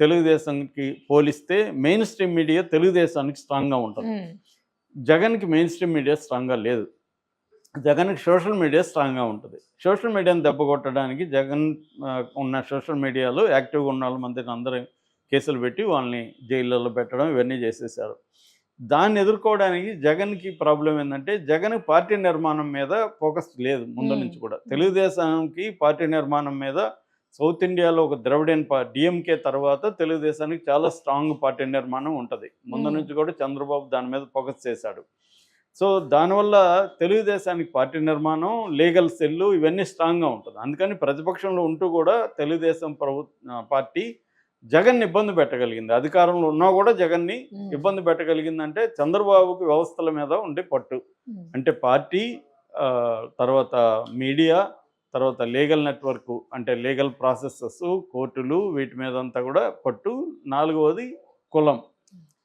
తెలుగుదేశంకి పోలిస్తే main stream media తెలుగుదేశానికి స్ట్రాంగ్గా ఉంటుంది. జగన్కి మెయిన్ స్ట్రీమ్ మీడియా స్ట్రాంగ్గా లేదు. జగన్కి సోషల్ మీడియా స్ట్రాంగ్గా ఉంటుంది. సోషల్ మీడియాని దెబ్బ కొట్టడానికి జగన్ ఉన్న సోషల్ మీడియాలో యాక్టివ్గా ఉన్న వాళ్ళ మందిని అందరూ కేసులు పెట్టి వాళ్ళని జైళ్ళలో పెట్టడం ఇవన్నీ చేసేసారు దాన్ని ఎదుర్కోవడానికి జగన్కి ప్రాబ్లం ఏంటంటే జగన్ పార్టీ నిర్మాణం మీద ఫోకస్ లేదు ముందు. నుంచి కూడా. తెలుగుదేశానికి పార్టీ నిర్మాణం మీద సౌత్ ఇండియాలో ఒక ద్రవిడియన్ డిఎంకే తర్వాత తెలుగుదేశానికి చాలా స్ట్రాంగ్ పార్టీ నిర్మాణం ఉంటుంది. ముందు. నుంచి కూడా చంద్రబాబు దాని మీద ఫోకస్ చేశాడు. సో దానివల్ల తెలుగుదేశానికి పార్టీ నిర్మాణం లీగల్ సెల్లు ఇవన్నీ స్ట్రాంగ్గా ఉంటుంది. అందుకని ప్రతిపక్షంలో ఉంటూ కూడా తెలుగుదేశం ప్రభు పార్టీ జగన్ ఇబ్బంది పెట్టగలిగింది. అధికారంలో ఉన్నా కూడా జగన్ని ఇబ్బంది పెట్టగలిగిందంటే చంద్రబాబుకి వ్యవస్థల మీద ఉండే పట్టు. అంటే పార్టీ తర్వాత మీడియా తర్వాత లీగల్ నెట్వర్క్ అంటే లీగల్ ప్రాసెసెస్ కోర్టులు వీటి మీద అంతా కూడా పట్టు. నాలుగవది కులం.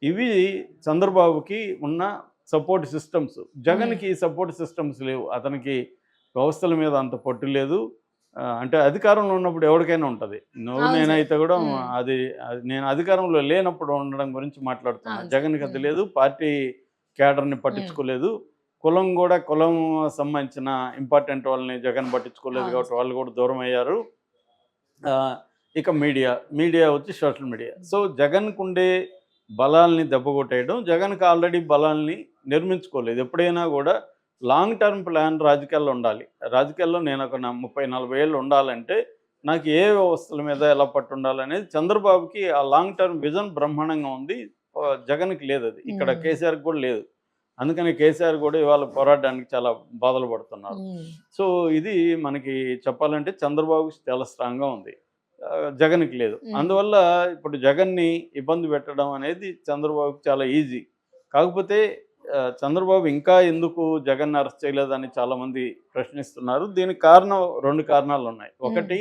ఇవి చంద్రబాబుకి ఉన్న సపోర్ట్ సిస్టమ్స్. జగన్కి సపోర్ట్ సిస్టమ్స్ లేవు. అతనికి వ్యవస్థల మీద అంత పట్టు లేదు. అంటే అధికారంలో ఉన్నప్పుడు ఎవరికైనా ఉంటుంది. నువ్వు. నేనైతే కూడా. అది నేను అధికారంలో లేనప్పుడు ఉండడం గురించి మాట్లాడుతున్నాను. జగన్కి అది. లేదు. పార్టీ క్యాడర్ని పట్టించుకోలేదు. కులం కూడా కులం సంబంధించిన ఇంపార్టెంట్ వాళ్ళని జగన్ పట్టించుకోలేదు. కాబట్టి వాళ్ళు కూడా దూరం అయ్యారు. ఇక మీడియా మీడియా వచ్చి సోషల్ మీడియా. సో జగన్కు ఉండే బలాల్ని దెబ్బకొట్టేయడం జగన్కి ఆల్రెడీ బలాల్ని నిర్మించుకోలేదు. ఎప్పుడైనా కూడా లాంగ్ టర్మ్ ప్లాన్ రాజకీయాల్లో ఉండాలి. రాజకీయాల్లో నేను ఒక ముప్పై నలభై ఏళ్ళు ఉండాలంటే నాకు ఏ వ్యవస్థల మీద ఎలా పట్టు ఉండాలనేది చంద్రబాబుకి ఆ లాంగ్ టర్మ్ విజన్ బ్రహ్మాండంగా ఉంది. జగన్కి లేదు అది. ఇక్కడ. కేసీఆర్కి కూడా లేదు. అందుకని కేసీఆర్ కూడా ఇవాళ పోరాడడానికి చాలా బాధలు పడుతున్నారు. సో ఇది మనకి చెప్పాలంటే చంద్రబాబు చాలా స్ట్రాంగ్గా ఉంది. జగన్కి లేదు. అందువల్ల ఇప్పుడు జగన్ని ఇబ్బంది పెట్టడం అనేది చంద్రబాబుకి చాలా ఈజీ కాకపోతే చంద్రబాబు ఇంకా ఎందుకు జగన్ అరెస్ట్ చేయలేదని చాలామంది ప్రశ్నిస్తున్నారు. దీనికి కారణం రెండు కారణాలు ఉన్నాయి. ఒకటి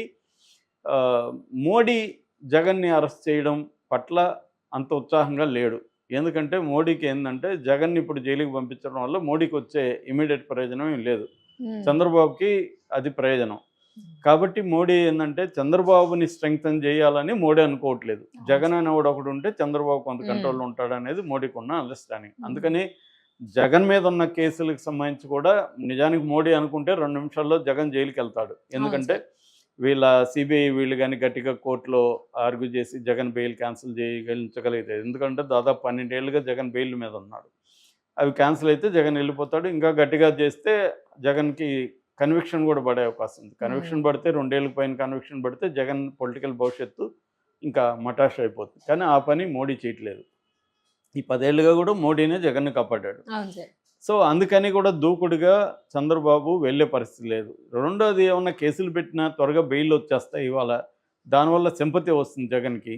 మోడీ జగన్ని అరెస్ట్ చేయడం పట్ల అంత ఉత్సాహంగా లేడు. ఎందుకంటే మోడీకి ఏంటంటే జగన్ని ఇప్పుడు జైలుకి పంపించడం వల్ల మోడీకి వచ్చే ఇమీడియట్ ప్రయోజనం ఏం లేదు. చంద్రబాబుకి అది ప్రయోజనం. కాబట్టి మోడీ ఏంటంటే చంద్రబాబుని స్ట్రెంగ్తన్ చేయాలని మోడీ అనుకోవట్లేదు. జగన్ అనేవాడు ఒకడు ఉంటే చంద్రబాబు కొంత. కంట్రోల్లో ఉంటాడు అనేది మోడీకి ఉన్న అండర్స్టాండింగ్. అందుకని జగన్ మీద ఉన్న కేసులకు సంబంధించి కూడా నిజానికి మోడీ అనుకుంటే రెండు నిమిషాల్లో జగన్ జైలుకి వెళ్తాడు ఎందుకంటే వీళ్ళ సిబిఐ వీళ్ళు కానీ గట్టిగా కోర్టులో ఆర్గ్యూ చేసి జగన్ బెయిల్ క్యాన్సిల్ చేయగలించగలిగితే ఎందుకంటే దాదాపు పన్నెండేళ్ళుగా జగన్ బెయిల్ మీద ఉన్నాడు. అవి క్యాన్సిల్ అయితే జగన్ వెళ్ళిపోతాడు. ఇంకా గట్టిగా చేస్తే జగన్కి కన్విక్షన్ కూడా పడే అవకాశం ఉంది. కన్విక్షన్ పడితే రెండేళ్ళకి పైన కన్విక్షన్ పడితే జగన్ పొలిటికల్ భవిష్యత్తు ఇంకా మటాష్ అయిపోతుంది. కానీ ఆ పని మోడీ చేయట్లేదు. ఈ పదేళ్ళుగా కూడా మోడీనే జగన్ను కాపాడాడు. సో అందుకని కూడా దూకుడుగా చంద్రబాబు వెళ్ళే పరిస్థితి లేదు. రెండోది ఏమన్నా కేసులు పెట్టినా త్వరగా బెయిల్ వచ్చేస్తాయి ఇవాళ. దానివల్ల సింపతి వస్తుంది జగన్కి.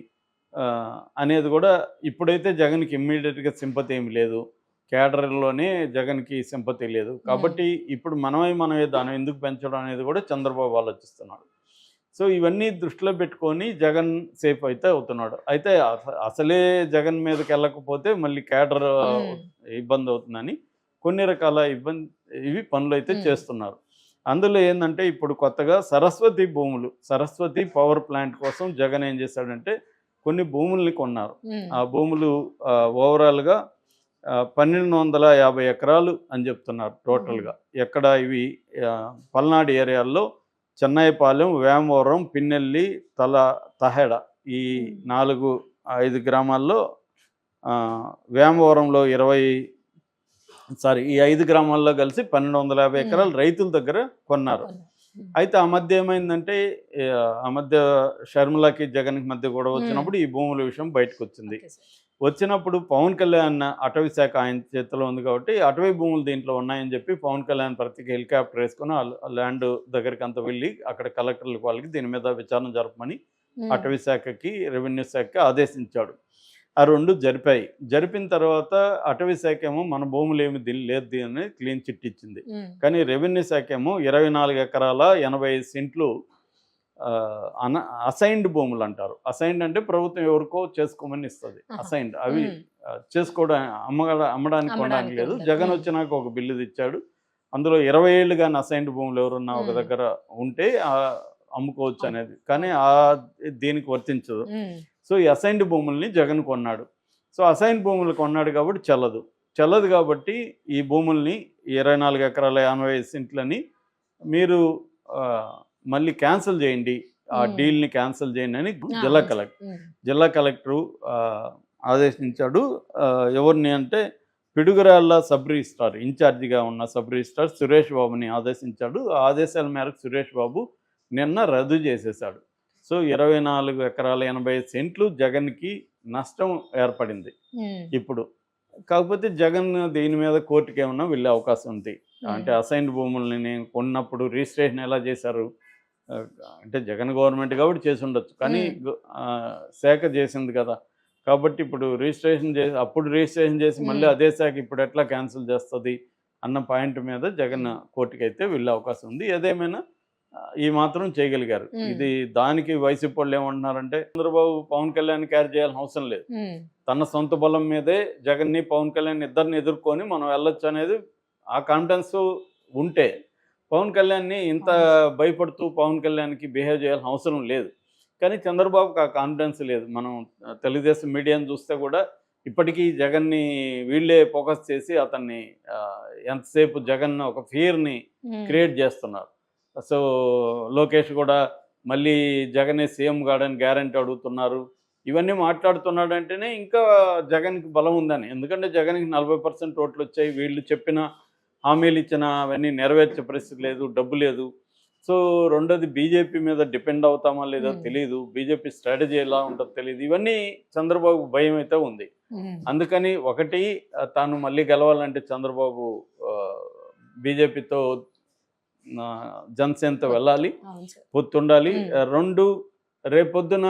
అనేది కూడా ఇప్పుడైతే జగన్కి ఇమ్మీడియట్గా సింపతి ఏమి లేదు. కేడర్లోనే జగన్కి సింపతి లేదు. కాబట్టి ఇప్పుడు మనమై మనమే దాన్ని ఎందుకు పెంచడం అనేది కూడా చంద్రబాబు ఆలోచిస్తున్నాడు. సో ఇవన్నీ దృష్టిలో పెట్టుకొని జగన్ సేఫ్ అయితే అవుతున్నాడు. అయితే అస- అసలే జగన్ మీదకి వెళ్ళకపోతే మళ్ళీ కేడర్ ఉమ్, ఇబ్బంది అవుతుందని కొన్ని రకాల ఇబ్బంది ఇవి పనులు అయితే. చేస్తున్నారు. అందులో ఏంటంటే ఇప్పుడు కొత్తగా సరస్వతి భూములు సరస్వతి పవర్ ప్లాంట్ కోసం జగన్ ఏం చేశాడంటే కొన్ని భూముల్ని కొన్నారు. ఆ భూములు ఓవరాల్గా పన్నెండు వందల యాభై ఎకరాలు అని చెప్తున్నారు టోటల్గా. ఎక్కడ ఇవి పల్నాడు ఏరియాల్లో చెన్నైపాలెం వేమవరం పిన్నెల్లి తల తహెడ ఈ. నాలుగు ఐదు గ్రామాల్లో వేమవరంలో ఇరవై సారీ ఈ ఐదు గ్రామాల్లో కలిసి పన్నెండు వందల యాభై. ఎకరాలు రైతుల దగ్గర కొన్నారు. అయితే ఆ మధ్య ఏమైందంటే ఆ మధ్య షర్మిలాకి జగన్కి మధ్య గొడవ వచ్చినప్పుడు ఈ భూముల విషయం బయటకు వచ్చింది. వచ్చినప్పుడు పవన్ కళ్యాణ్ అటవీ శాఖ ఆయన చేతిలో ఉంది కాబట్టి అటవీ భూములు దీంట్లో ఉన్నాయని చెప్పి పవన్ కళ్యాణ్ ప్రతికి హెలికాప్టర్ వేసుకుని ల్యాండ్ దగ్గరికి అంతా వెళ్ళి అక్కడ కలెక్టర్లకు వాళ్ళకి దీని మీద విచారణ జరపమని అటవీ శాఖకి రెవెన్యూ శాఖకి ఆదేశించాడు. ఆ రెండు జరిపాయి. జరిపిన తర్వాత అటవీ శాఖ ఏమో మన భూములు ఏమి లేదు దీన్ని క్లీన్ చిట్ ఇచ్చింది. కానీ రెవెన్యూ శాఖ ఏమో ఇరవై నాలుగు ఎకరాల ఎనభై ఐదు సెంట్లు అన అసైన్డ్ భూములు అంటారు. అసైన్డ్ అంటే ప్రభుత్వం ఎవరికో చేసుకోమని ఇస్తుంది. అసైన్డ్. అవి చేసుకోవడం అమ్మగ అమ్మడానికి కొనడానికి లేదు. జగన్. వచ్చినాక ఒక బిల్లు తెచ్చాడు. అందులో ఇరవై ఏళ్ళు కానీ అసైన్డ్ భూములు ఎవరున్నా ఒక. దగ్గర ఉంటే అమ్ముకోవచ్చు అనేది. కానీ ఆ దీనికి వర్తించదు. సో ఈ అసైన్డ్ భూముల్ని జగన్ కొన్నాడు. సో అసైన్ భూములు కొన్నాడు కాబట్టి చెల్లదు. చెల్లదు కాబట్టి ఈ భూముల్ని ఇరవై నాలుగు ఎకరాల ఎనభై సెంట్లని మీరు మళ్ళీ క్యాన్సిల్ చేయండి. ఆ Hmm. డీల్ని క్యాన్సిల్ చేయండి అని జిల్లా. కలెక్టర్ ఉమ్, జిల్లా కలెక్టరు ఆదేశించాడు. ఎవరిని అంటే పిడుగురాళ్ళ సబ్ రిజిస్ట్రార్ ఇన్ఛార్జిగా ఉన్న సబ్ రిజిస్ట్రార్ సురేష్ బాబుని ఆదేశించాడు. ఆ ఆదేశాల మేరకు సురేష్ బాబు నిన్న రద్దు చేసేశాడు. సో ఇరవై నాలుగు ఎకరాల ఎనభై సెంట్లు జగన్కి నష్టం ఏర్పడింది. ఇప్పుడు కాకపోతే జగన్ దీని మీద కోర్టుకి ఏమన్నా వెళ్ళే అవకాశం ఉంది. అంటే అసైన్డ్ భూముల్ని నేను కొన్నప్పుడు రిజిస్ట్రేషన్ ఎలా చేశారు? అంటే జగన్ గవర్నమెంట్ కాబట్టి చేసి ఉండొచ్చు. కానీ శాఖ చేసింది కదా. కాబట్టి ఇప్పుడు రిజిస్ట్రేషన్ చేసి అప్పుడు రిజిస్ట్రేషన్ చేసి మళ్ళీ. అదే శాఖ ఇప్పుడు ఎట్లా క్యాన్సిల్ చేస్తుంది? అన్న పాయింట్ మీద జగన్ కోర్టుకి అయితే వెళ్ళే అవకాశం ఉంది. ఏదేమైనా ఈ మాత్రం చేయగలిగారు. ఇది దానికి వైసీపీ వాళ్ళు ఏమంటున్నారంటే చంద్రబాబు పవన్ కళ్యాణ్ క్యారీ చేయాల్సిన అవసరం లేదు. తన సొంత బలం మీదే జగన్ని పవన్ కళ్యాణ్ ఇద్దరిని ఎదుర్కొని మనం వెళ్ళొచ్చు అనేది ఆ కాన్ఫిడెన్స్ ఉంటే పవన్ కళ్యాణ్ని ఇంత భయపడుతూ పవన్ కళ్యాణ్కి బిహేవ్ చేయాల్సిన అవసరం లేదు. కానీ చంద్రబాబుకి ఆ కాన్ఫిడెన్స్ లేదు. మనం తెలుగుదేశం మీడియాని చూస్తే కూడా ఇప్పటికీ జగన్ని వీళ్ళే ఫోకస్ చేసి అతన్ని ఎంతసేపు జగన్ ఒక ఫియర్ని క్రియేట్ చేస్తున్నారు. సో లోకేష్ కూడా మళ్ళీ జగనే సీఎం కాడని గ్యారంటీ అడుగుతున్నారు. ఇవన్నీ మాట్లాడుతున్నాడు అంటేనే ఇంకా జగన్కి బలం ఉందని. ఎందుకంటే జగన్కి నలభై పర్సెంట్ ఓట్లు వచ్చాయి. వీళ్ళు చెప్పిన హామీలు ఇచ్చిన అవన్నీ నెరవేర్చే పరిస్థితి లేదు డబ్బు లేదు. సో రెండోది బీజేపీ మీద డిపెండ్ అవుతామా లేదో. తెలియదు బీజేపీ స్ట్రాటజీ ఎలా ఉంటుందో తెలియదు ఇవన్నీ చంద్రబాబు భయం అయితే ఉంది. అందుకని ఒకటి తాను మళ్ళీ గెలవాలంటే చంద్రబాబు బీజేపీతో జనసేనతో వెళ్ళాలి పొత్తుండాలి రెండు రేపొద్దున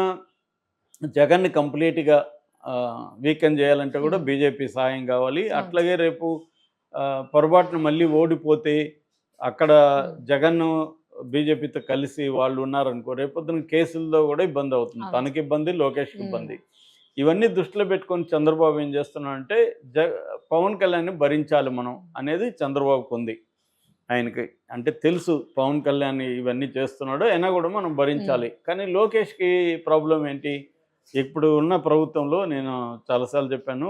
జగన్ని కంప్లీట్గా వీకెండ్ చేయాలంటే కూడా. బీజేపీ సాయం కావాలి. అట్లాగే రేపు పొరపాటున మళ్ళీ ఓడిపోతే అక్కడ. జగన్ బీజేపీతో కలిసి వాళ్ళు ఉన్నారనుకో రేపొద్దున కేసుల్లో కూడా ఇబ్బంది అవుతుంది. తనకి ఇబ్బంది లోకేష్కి. ఇబ్బంది ఇవన్నీ దృష్టిలో పెట్టుకొని చంద్రబాబు ఏం చేస్తున్నాడంటే జ పవన్ కళ్యాణ్ని భరించాలి మనం అనేది చంద్రబాబుకు ఉంది ఆయనకి అంటే తెలుసు పవన్ కళ్యాణ్ ఇవన్నీ చేస్తున్నాడు అయినా కూడా మనం భరించాలి. కానీ లోకేష్కి ప్రాబ్లం ఏంటి? ఇప్పుడు ఉన్న ప్రభుత్వంలో నేను చాలాసార్లు చెప్పాను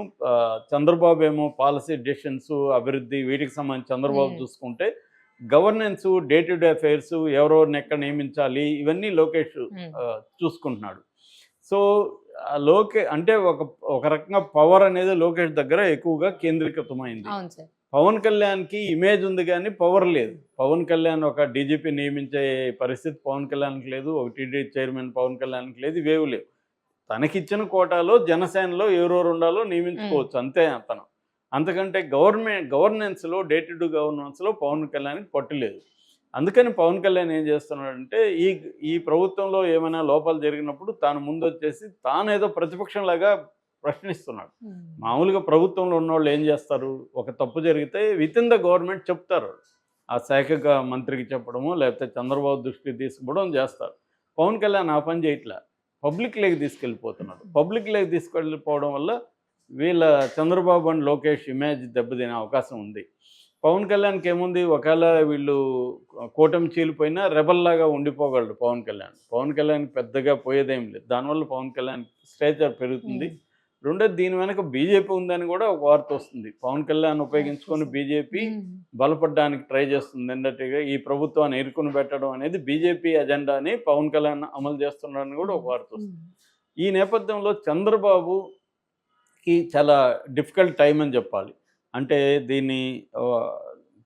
చంద్రబాబు ఏమో పాలసీ డెసిషన్స్ అభివృద్ధి వీటికి సంబంధించి చంద్రబాబు. చూసుకుంటే governance day to day affairs ఎవరెవరిని ఎక్కడ నియమించాలి ఇవన్నీ లోకేష్ చూసుకుంటున్నాడు. సో లోకే అంటే ఒక ఒక రకంగా పవర్ అనేది లోకేష్ దగ్గర ఎక్కువగా కేంద్రీకృతమైంది. అవును సార్. పవన్ కళ్యాణ్కి ఇమేజ్ ఉంది కానీ పవర్ లేదు. పవన్ కళ్యాణ్ ఒక డీజీపీ నియమించే పరిస్థితి పవన్ కళ్యాణ్కి లేదు ఒక టీడీ చైర్మన్ పవన్ కళ్యాణ్కి లేదు ఇవేవి లేవు. తనకిచ్చిన కోటాలో జనసేనలో ఎవరెవరు ఉండాలో నియమించుకోవచ్చు అంతే అతను. అంతకంటే గవర్నమెంట్ గవర్నెన్స్లో డే టు డే గవర్నెన్స్లో పవన్ కళ్యాణ్కి పట్టు లేదు. అందుకని పవన్ కళ్యాణ్ ఏం చేస్తున్నాడంటే ఈ ఈ ప్రభుత్వంలో ఏమైనా లోపాలు జరిగినప్పుడు తాను ముందు వచ్చేసి తాను ఏదో ప్రతిపక్షంలాగా ప్రశ్నిస్తున్నాడు. మామూలుగా ప్రభుత్వంలో ఉన్నవాళ్ళు ఏం చేస్తారు? ఒక తప్పు జరిగితే విత్ ఇన్ ద గవర్నమెంట్ చెప్తారు. ఆ శాఖ మంత్రికి చెప్పడము లేకపోతే చంద్రబాబు దృష్టికి తీసుకుపోవడం చేస్తారు. పవన్ కళ్యాణ్ ఆ పని చేయట్లే. పబ్లిక్ లేక్ తీసుకెళ్ళిపోతున్నాడు. పబ్లిక్ లేక్ తీసుకెళ్ళిపోవడం వల్ల వీళ్ళ చంద్రబాబు అండ్ లోకేష్ ఇమేజ్ దెబ్బతినే అవకాశం ఉంది. పవన్ కళ్యాణ్కి ఏముంది? ఒకవేళ వీళ్ళు కూటమి చీలిపోయినా రెబల్లాగా ఉండిపోగలడు పవన్ కళ్యాణ్. పవన్ కళ్యాణ్ పెద్దగా పోయేదేం లేదు. దానివల్ల పవన్ కళ్యాణ్ స్టేచర్ పెరుగుతుంది. రెండోది దీని వెనక బీజేపీ ఉందని కూడా ఒక వార్త వస్తుంది. పవన్ కళ్యాణ్ ఉపయోగించుకొని బీజేపీ ఉమ్, బలపడడానికి ట్రై చేస్తుంది. అన్నట్టుగా ఈ ప్రభుత్వాన్ని ఇరుకుని పెట్టడం అనేది బీజేపీ అజెండాని పవన్ కళ్యాణ్ అమలు చేస్తున్నాడని కూడా ఒక వార్త వస్తుంది. ఉమ్, ఈ నేపథ్యంలో చంద్రబాబుకి చాలా డిఫికల్ట్ టైం అని చెప్పాలి. అంటే దీన్ని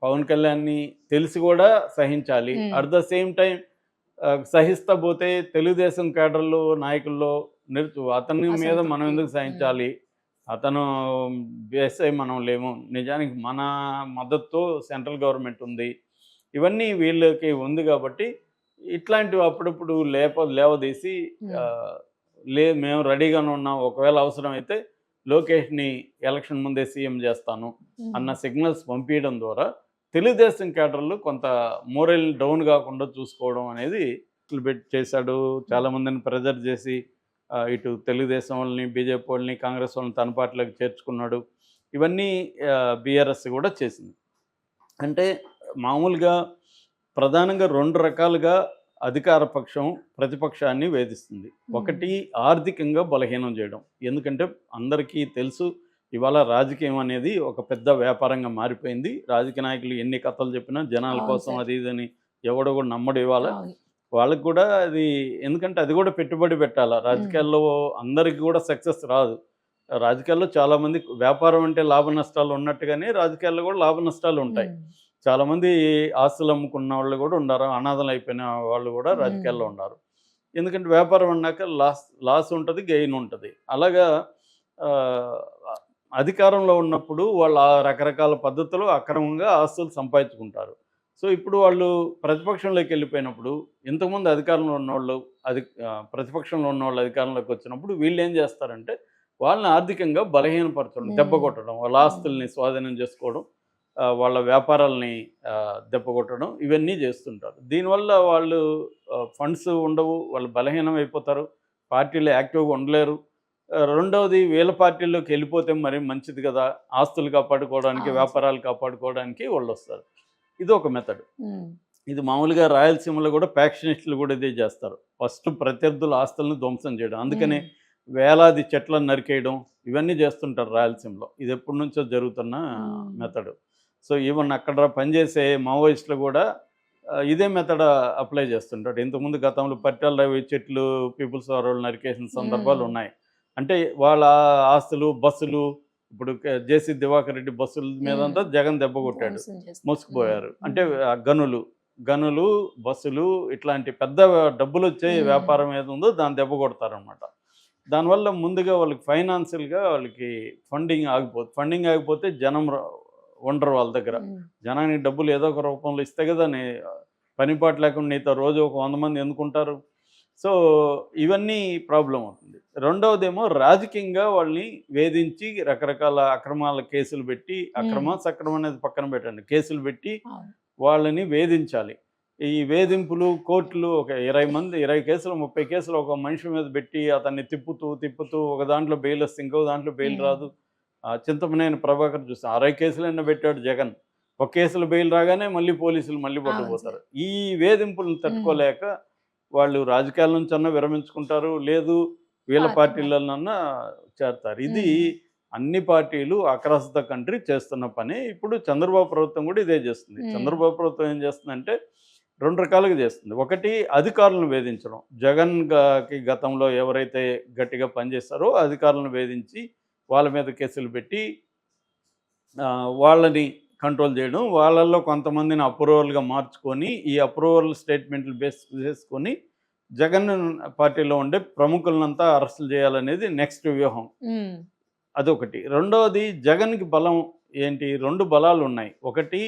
పవన్ కళ్యాణ్ని తెలిసి కూడా సహించాలి. Hmm. At the same time సహిస్తా పోతే తెలుగుదేశం కేడర్లు నాయకుల్లో నిరుతు అతని మీద. మనం ఎందుకు సహించాలి? అతను బేసై మనం లేము. నిజానికి మన మద్దతు సెంట్రల్ గవర్నమెంట్ ఉంది. ఇవన్నీ వీళ్ళకి ఉంది కాబట్టి ఇట్లాంటివి అప్పుడప్పుడు లేప లేవదీసి Hmm. లేదు మేము రెడీగానే ఉన్నాం. ఒకవేళ అవసరం అయితే లోకేష్ని ఎలక్షన్ ముందే సీఎం చేస్తాను ఉమ్, అన్న సిగ్నల్స్ పంపించడం ద్వారా తెలుగుదేశం కేటర్లు కొంత మోరల్ డౌన్ కాకుండా చూసుకోవడం అనేది పెట్టి చేశాడు చాలామందిని ప్రెజర్ చేసి ఇటు తెలుగుదేశం వాళ్ళని బీజేపీ వాళ్ళని కాంగ్రెస్ వాళ్ళని తన పార్టీలోకి చేర్చుకున్నాడు. ఇవన్నీ బీఆర్ఎస్ కూడా చేసింది. అంటే మామూలుగా ప్రధానంగా రెండు రకాలుగా అధికార పక్షం ప్రతిపక్షాన్ని వేధిస్తుంది. ఒకటి ఆర్థికంగా బలహీనం చేయడం. ఎందుకంటే అందరికీ తెలుసు ఇవాళ రాజకీయం అనేది ఒక పెద్ద వ్యాపారంగా మారిపోయింది. రాజకీయ నాయకులు ఎన్ని కథలు చెప్పినా జనాల కోసం. అది ఇదని ఎవడో కూడా నమ్మడు ఇవాళ. వాళ్ళకి కూడా అది ఎందుకంటే అది కూడా పెట్టుబడి పెట్టాలా? రాజకీయాల్లో అందరికీ కూడా సక్సెస్ రాదు. రాజకీయాల్లో చాలా మంది వ్యాపారం అంటే లాభ నష్టాలు ఉన్నట్టుగానే రాజకీయాల్లో కూడా లాభ నష్టాలు ఉంటాయి. ఉమ్. చాలా మంది ఆస్తులు అమ్ముకున్న వాళ్ళు కూడా ఉన్నారు అనాథలు అయిపోయిన వాళ్ళు కూడా. రాజకీయాల్లో ఉన్నారు. ఎందుకంటే వ్యాపారం అన్నాక లాస్ లాస్ ఉంటుంది గెయిన్ ఉంటుంది. అలాగా అధికారంలో ఉన్నప్పుడు వాళ్ళు ఆ రకరకాల పద్ధతులు అక్రమంగా ఆస్తులు సంపాదించుకుంటారు. సో ఇప్పుడు వాళ్ళు ప్రతిపక్షంలోకి వెళ్ళిపోయినప్పుడు ఇంతకుముందు అధికారంలో ఉన్నవాళ్ళు అది ప్రతిపక్షంలో ఉన్న వాళ్ళు అధికారంలోకి వచ్చినప్పుడు వీళ్ళు ఏం చేస్తారంటే వాళ్ళని ఆర్థికంగా బలహీనపరచడం దెబ్బ. కొట్టడం వాళ్ళ ఆస్తుల్ని స్వాధీనం చేసుకోవడం వాళ్ళ వ్యాపారాలని దెబ్బకొట్టడం ఇవన్నీ చేస్తుంటారు దీనివల్ల వాళ్ళు ఫండ్స్ ఉండవు వాళ్ళు బలహీనం అయిపోతారు పార్టీలు యాక్టివ్గా ఉండలేరు రెండవది వీళ్ళ పార్టీల్లోకి వెళ్ళిపోతే మరి మంచిది కదా ఆస్తులు కాపాడుకోవడానికి. వ్యాపారాలు కాపాడుకోవడానికి వాళ్ళు వస్తారు ఇది ఒక మెథడ్. ఇది మామూలుగా రాయలసీమలో కూడా ప్యాక్షనిస్టులు కూడా ఇదే చేస్తారు ఫస్ట్ ప్రత్యర్థుల ఆస్తులను ధ్వంసం చేయడం అందుకనే. వేలాది చెట్లను నరికేయడం ఇవన్నీ చేస్తుంటారు రాయలసీమలో ఇది ఎప్పటి నుంచో జరుగుతున్న. మెథడ్ సో ఈవెన్ అక్కడ పనిచేసే మావోయిస్టులు కూడా ఇదే మెథడ్ అప్లై చేస్తుంటాడు ఇంతకుముందు గతంలో పట్టాల రవి చెట్లు పీపుల్స్ వారు నరికేసిన సందర్భాలు. ఉన్నాయి అంటే వాళ్ళ ఆస్తులు బస్సులు ఇప్పుడు జేసీ దివాకర్ రెడ్డి బస్సుల మీదంతా జగన్ దెబ్బ కొట్టాడు. మోసుకుపోయారు. అంటే గనులు గనులు బస్సులు ఇట్లాంటి పెద్ద డబ్బులు వచ్చే. వ్యాపారం ఏది ఉందో దాన్ని దెబ్బ కొడతారనమాట దానివల్ల ముందుగా వాళ్ళకి ఫైనాన్షియల్గా వాళ్ళకి ఫండింగ్ ఆగిపోతుంది ఫండింగ్ ఆగిపోతే జనం ఉండరు వాళ్ళ దగ్గర. జనానికి డబ్బులు ఏదో ఒక రూపంలో ఇస్తే కదా నీ పనిపాటు లేకుండా నీతో రోజు ఒక వంద మంది ఎందుకుంటారు సో ఇవన్నీ ప్రాబ్లం అవుతుంది. రెండవదేమో రాజకీయంగా వాళ్ళని వేధించి రకరకాల అక్రమాల కేసులు పెట్టి అక్రమ సక్రమం అనేది పక్కన పెట్టండి. కేసులు పెట్టి. వాళ్ళని వేధించాలి. ఈ వేధింపులు కోర్టులు ఒక ఇరవై మంది ఇరవై కేసులు ముప్పై కేసులు ఒక మనిషి మీద పెట్టి అతన్ని తిప్పుతూ తిప్పుతూ ఒక దాంట్లో బెయిల్ వస్తే ఇంకో దాంట్లో బెయిల్. రాదు. ఆ చింతమనేని ప్రభాకర్ చూస్తాను అరవై కేసులైనా పెట్టాడు జగన్. ఒక కేసులో బెయిల్ రాగానే మళ్ళీ పోలీసులు మళ్ళీ పట్టుకుపోతారు. ఈ వేధింపులను తట్టుకోలేక వాళ్ళు రాజకీయాల నుంచి అన్నా విరమించుకుంటారు లేదు వీళ్ళ పార్టీ పార్టీలన్నా చేరతారు ఇది. అన్ని పార్టీలు అక్రాస్ ద కంట్రీ చేస్తున్న పని. ఇప్పుడు చంద్రబాబు ప్రభుత్వం కూడా ఇదే చేస్తుంది. చంద్రబాబు ప్రభుత్వం ఏం చేస్తుందంటే రెండు రకాలుగా చేస్తుంది. ఒకటి అధికారులను వేధించడం. జగన్ గా- గతంలో ఎవరైతే గట్టిగా పనిచేస్తారో అధికారులను వేధించి వాళ్ళ మీద కేసులు పెట్టి వాళ్ళని కంట్రోల్ చేయడం వాళ్ళల్లో కొంతమందిని అప్రూవల్గా మార్చుకొని ఈ అప్రూవల్ స్టేట్మెంట్లు బేస్ చేసుకొని జగన్ పార్టీలో ఉండే ప్రముఖులనంతా అరెస్టులు చేయాలనేది నెక్స్ట్ వ్యూహం. అదొకటి. రెండవది జగన్కి బలం ఏంటి? రెండు బలాలు ఉన్నాయి ఒకటి